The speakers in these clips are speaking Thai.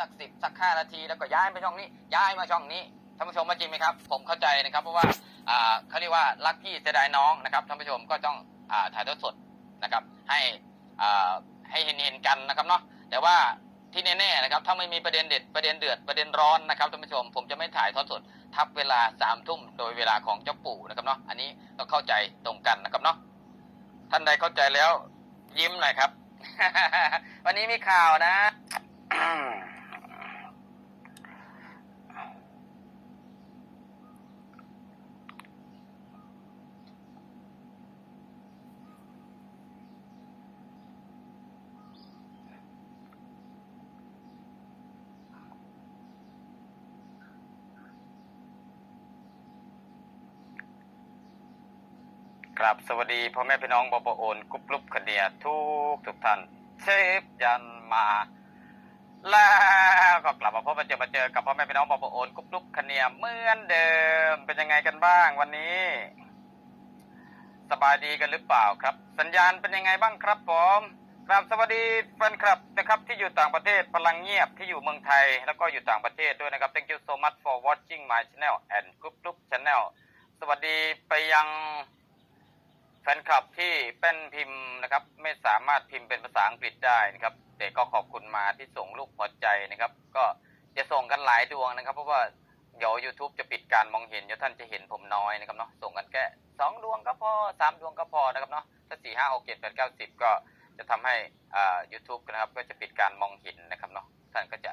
สักสิบสักห้านาทีแล้วก็ย้ายไปช่องนี้ ย้ายมาช่องนี้ท่านผู้ชมว่าจริงไหมครับ ผมเข้าใจนะครับ เพราะว่าอ่าเขาเรียกว่ารักพี่เสียดายน้องนะครับท่านผู้ชมก็ต้องอ่าถ่ายทอดสดนะครับ ให้อ่าให้เห็นเห็นกันนะครับเนาะแต่ว่าที่แน่ๆนะครับ ถ้าไม่มีประเด็นเด็ดประเด็นเดือดประเด็นร้อนนะครับท่านผู้ชม ผมจะไม่ถ่ายทอดสด ทับเวลาสามทุ่มโดยเวลาของเจ้าปู่นะครับเนาะอันนี้ต้องเข้าใจตรงกันนะครับเนาะท่านใดเข้าใจแล้วยิ้มหน่อยครับ วันนี้มีข่าวนะ ครับสวัสดีพ่อแม่พี่น้องบปโอนกรุ๊ปลุบคเดียทุกทุกท่านเชฟยันมาแล้วก็กลับมาพบมาเจอมาเจอกับพ่อแม่พี่น้องบปโอนกรุ๊ปลุบคเนียเหมือนเดิมเป็นยังไงกันบ้างวันนี้ สบายดีกันหรือเปล่าครับ สัญญาณเป็นยังไงบ้างครับผมครับสวัสดีแฟนคลับนะครับที่อยู่ต่างประเทศพลังเงียบที่อยู่เมืองไทย แล้วก็อยู่ต่างประเทศด้วยนะครับ thank you so much for watching my channel and group group channel สวัสดีไปยัง แฟนคลับที่เป็นพิมพ์นะครับ ไม่สามารถพิมพ์เป็นภาษาอังกฤษได้นะครับ แต่ก็ขอบคุณมาที่ส่งรูปหัวใจนะครับ ก็จะส่งกันหลายดวงนะครับ เพราะว่าเดี๋ยว YouTube จะปิดการมองเห็นเดี๋ยวท่านจะเห็นผมน้อยนะครับเนาะส่งกันแค่สองดวงก็พอสามดวงก็พอนะครับเนาะถ้าสี่ห้าหกเจ็ดแปดเก้าสิบก็จะทำให้อ่า YouTube นะครับก็จะปิดการมองเห็นนะครับเนาะท่านก็จะ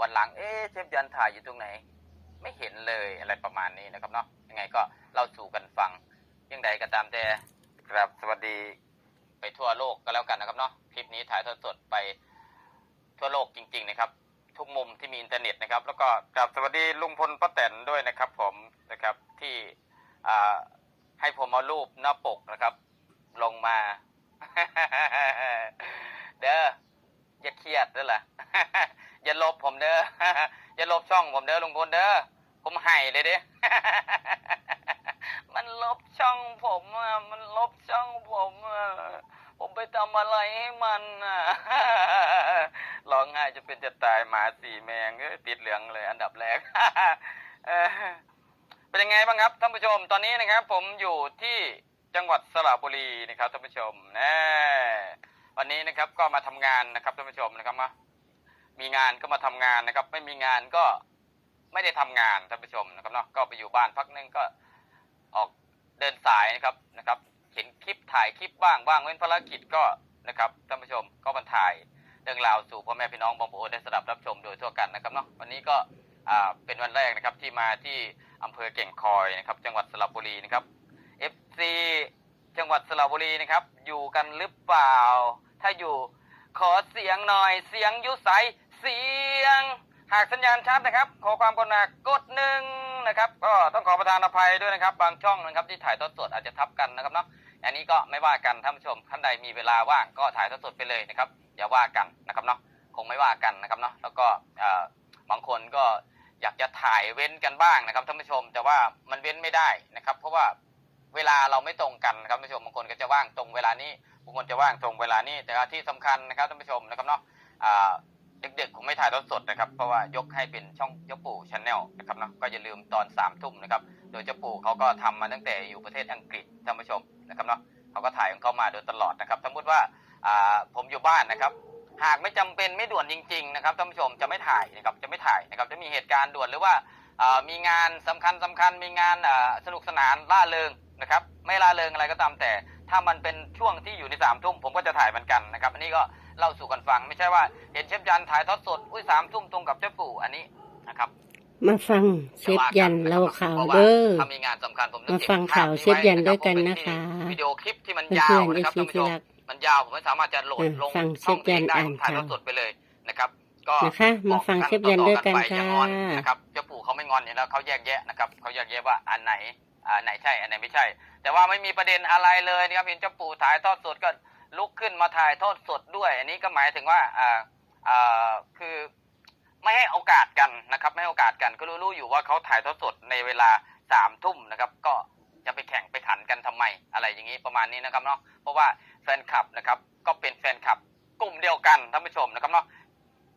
วันหลังเอ๊ะเชฟยันถ่ายอยู่ตรงไหน ไม่เห็นเลยอะไรประมาณนี้นะครับเนาะยังไงก็เล่าสู่กันฟัง ยังใดก็ตามแต่ครับสวัสดีไปทั่วโลกก็แล้วกันนะครับเนาะคลิปนี้ถ่ายทอดสดไปทั่วโลกจริง ๆ นะครับ ทุกมุมที่มีอินเทอร์เน็ตนะครับ แล้วก็กราบสวัสดีลุงพลป้าแตนด้วยนะครับ ผมนะครับที่อ่าให้ผมเอารูปหน้าปกนะครับ ลงมา เด้ออย่าเครียดเด้อล่ะอย่าลบผมเด้ออย่าลบช่องผมเด้อลุงพลเด้อผมให้เลยเด้อมันลบ ช่องผมอะมันลบช่องผมอะผมไปทำอะไรให้มันอะร้องไห้จะเป็นจะตายหมาสี่แมงติดเหลืองเลยอันดับแรกเป็นยังไงบ้างครับท่านผู้ชมตอนนี้นะครับ ผมอยู่ที่จังหวัดสระบุรีนะครับท่านผู้ชมนะวันนี้นะครับก็มาทำงานนะครับท่านผู้ชมนะครับมามีงานก็มาทำงานนะครับ ไม่มีงานก็ไม่ได้ทำงานท่านผู้ชมนะครับเนาะก็ไปอยู่บ้านพักนึงก็ออก เดินสายนะครับนะครับ เห็นคลิปถ่ายคลิปบ้างบ้างเว้นภารกิจก็นะครับท่านผู้ชมก็บันถ่ายเรื่องราวสู่พ่อแม่พี่น้องบางโอได้สดับรับชมโดยทั่วกันนะครับเนาะวันนี้ก็อ่าเป็นวันแรกนะครับที่มาที่อำเภอเก่งคอยนะครับ จังหวัดสระบุรีนะครับ FC จังหวัดสระบุรีนะครับ อยู่กันหรือเปล่า ถ้าอยู่ขอเสียงหน่อยเสียงยุใสเสียง หากสัญญาณชัดนะครับ ขอความกรุณากดหนึ่ง นะครับก็ต้องขอประทานอภัยด้วยนะครับ บางช่องนะครับที่ถ่ายทอดสดอาจจะทับกันนะครับเนาะอันนี้ก็ไม่ว่ากันท่านผู้ชมท่านใดมีเวลาว่างก็ถ่ายทอดสดไปเลยนะครับอย่าว่ากันนะครับเนาะคงไม่ว่ากันนะครับเนาะแล้วก็บางคนก็อยากจะถ่ายเว้นกันบ้างนะครับท่านผู้ชมแต่ว่ามันเว้นไม่ได้นะครับ เพราะว่าเวลาเราไม่ตรงกันนะครับท่านผู้ชมบางคนก็จะว่างตรงเวลานี้บางคนจะว่างตรงเวลานี้แต่ที่สำคัญนะครับท่านผู้ชมนะครับเนาะ ด็กๆผมไม่ถ่ายทอดสดนะครับ เพราะว่ายกให้เป็นช่องเจ้าปู่ชาแนลนะครับเนาะก็อย่าลืมตอนสามทุ่มนะครับโดยเจ้าปู่เขาก็ทำมาตั้งแต่อยู่ประเทศอังกฤษท่านผู้ชมนะครับเนาะเขาก็ถ่ายของเขามาโดยตลอดนะครับสมมติว่าอ่าผมอยู่บ้านนะครับหากไม่จำเป็นไม่ด่วนจริงๆนะครับท่านผู้ชมจะไม่ถ่ายนะครับจะไม่ถ่ายนะครับจะมีเหตุการณ์ด่วนหรือว่าอ่ามีงานสำคัญสำคัญมีงานอ่าสนุกสนานล่าเริงนะครับไม่ล่าเริงอะไรก็ตามแต่ถ้ามันเป็นช่วงที่อยู่ในสามทุ่มผมก็จะถ่ายเหมือนกันนะครับ อันนี้ก็ เล่าสู่กันฟัง ไม่ใช่ว่าเห็นเชฟยันถ่ายทอดสดอุ้ยสามทุ่มตรงกับเจ้าปู่อันนี้นะครับ มาฟังเชฟยันเล่าข่าวพระเด้อถ้ามีงานสำคัญผมต้องมาเก็บฟังข่าวภพเชฟยันด้วยกันนะคะผมมีวิดีโอคลิปที่มันเพื่ยาวอนๆนะครับเอฟซีท่านผู้ชที่มรักมันยาวผมไม่สามารถจะโหลดอะลงฟังช่องเชฟยันได้อ่านผมถ่ายทอดข่าวสดไปเลยนะครับก็นะคะมาฟังเชฟยันด้วยกันบอค่ะต่อๆไปอย่างอนนะครับเจ้าปู่เขาไม่งอนอยู่แล้วเขาแยกแยะนะครับเขาแยกแยะว่าอันไหนอันไหนใช่อันไหนไม่ใช่ แต่ว่าไม่มีประเด็นอะไรเลยนะครับเห็นเจ้าปู่ถ่ายทอดสดก็ ลุกขึ้นมาถ่ายทอดสดด้วย อันนี้ก็หมายถึงว่าอ่าอ่าคือไม่ให้โอกาสกันนะครับไม่ให้โอกาสกันก็รู้ๆอยู่ว่าเขาถ่ายทอดสดในเวลาสามทุ่มนะครับก็จะไปแข่งไปขันกันทำไมอะไรอย่างนี้ประมาณนี้นะครับเนาะเพราะว่าแฟนคลับนะครับก็เป็นแฟนคลับกลุ่มเดียวกันท่านผู้ชมนะครับเนาะ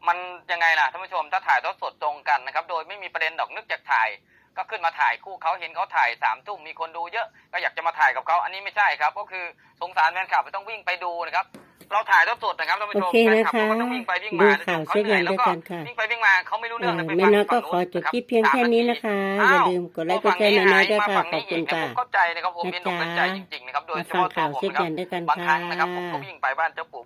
มันยังไงล่ะท่านผู้ชมถ้าถ่ายทอดสดตรงกันนะครับโดยไม่มีประเด็นดอกนึกจากถ่าย ก็ขึ้นมาถ่ายคู่เขาเห็นเขาถ่ายสามทุ่มมีคนดูเยอะก็อยากจะมาถ่ายกับเขาอันนี้ไม่ใช่ครับ ก็คือสงสารแฟนคลับต้องวิ่งไปดูนะครับ เราถ่ายทอดสดนะครับท่านผู้โอชมเคแฟนนะคลับคะเขาก็ต้องวิ่งไปวิ่งดูมาข่าวเขาเช็คเหนื่ยัอยนแล้วด้วยก็กันค่ะวิ่งไปวิ่งมาเขาไม่รู้เอเรื่องอเลยไปแม่ฟังน้อยก็ฝั่งขอนู้นจบนะครับคลิปเพียงแค่นี้นะคะ อย่าลืมกดไลค์กดแชร์น้อยๆด้วยค่ะขอบคุณค่ะผมเข้าใจนะครับผมนะเป็นอกเป็นใจจ๊ะจริงๆนะครับโดยมาเฉฟังพาะตัวข่าวผมเช็คนะครับยันด้วยกันบางคค่ะรั้งนะครับผมก็วิ่งไปบ้านเจ้าปู่